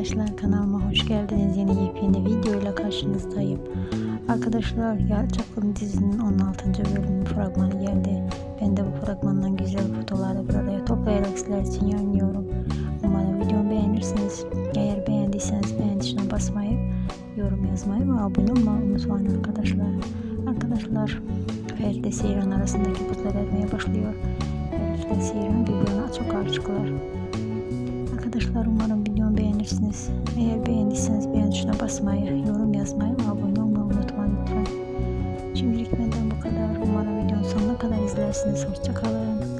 arkadaşlar kanalıma hoş geldiniz. Yeni yepyeni videoyla karşınızdayım. Arkadaşlar Yalçapkın dizinin 16. bölümü fragmanı geldi. Ben de bu fragmandan güzel fotoğrafları bir araya toplayarak sizler için yayınlıyorum. Umarım videomu beğenirsiniz. Eğer beğendiyseniz beğen tuşuna basmayı, yorum yazmayı ve abone olmayı unutmayın arkadaşlar. Arkadaşlar Ferit ile Seyran arasındaki buzlar erimeye başlıyor. Ferit ile Seyran birbirine çok aşıklar. Beğenirsiniz. Eğer beğendiyseniz beğen tuşuna basmayı, yorum yazmayı ve abone olmayı unutmayın lütfen. Şimdilik benden bu kadar. Umarım videonun sonuna kadar izlersiniz. Hoşçakalın.